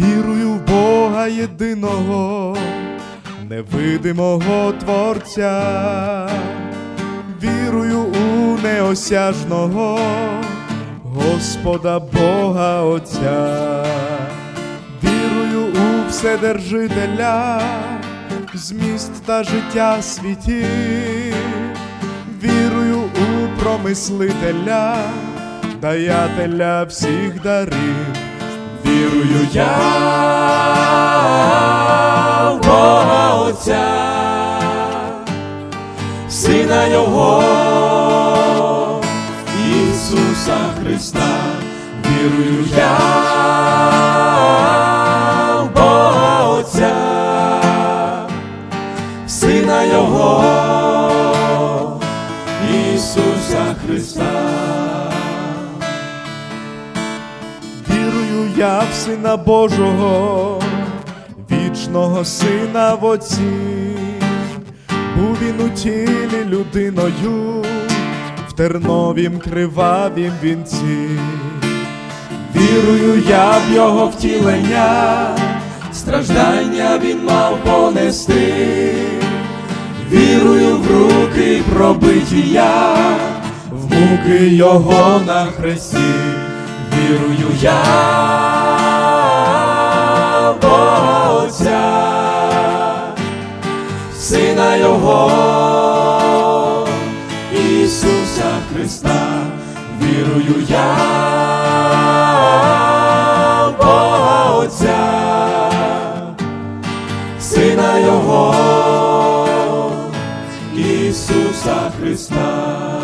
Вірую в Бога єдиного, невидимого Творця, вірую у неосяжного Господа Бога Отця, вірую у Вседержителя, зміст та життя світів, вірую у промислителя, даятеля всіх дарів. Вірую я в Бога Отця, Сина Його, Ісуса Христа, вірую я в Сина Його, Ісуса Христа. Я в Сина Божого, вічного Сина в Отці, був він у тілі людиною, в терновім кривавім вінці. Вірую я в його втілення, страждання він мав понести. Вірую в руки пробиті я, в муки його на хресті. Вірую я в Сина Його, Ісуса Христа, вірую я в Отця, Сина Його, Ісуса Христа.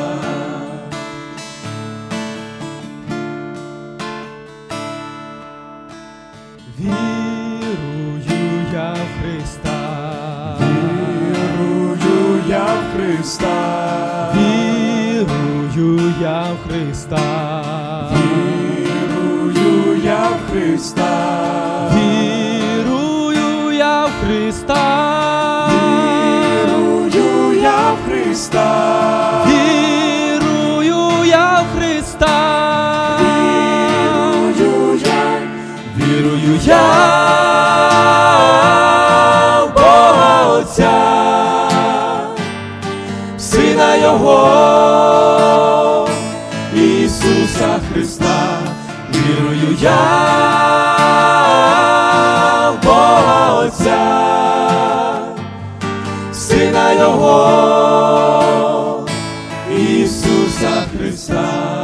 Вірую я в Христа, Вірую я в Христа, вірую я в Христа, вірую я в Христа, вірую я в Христа, Сина Його, Ісуса Христа, вірую я в Бога Отця, Сина Його, Ісуса Христа.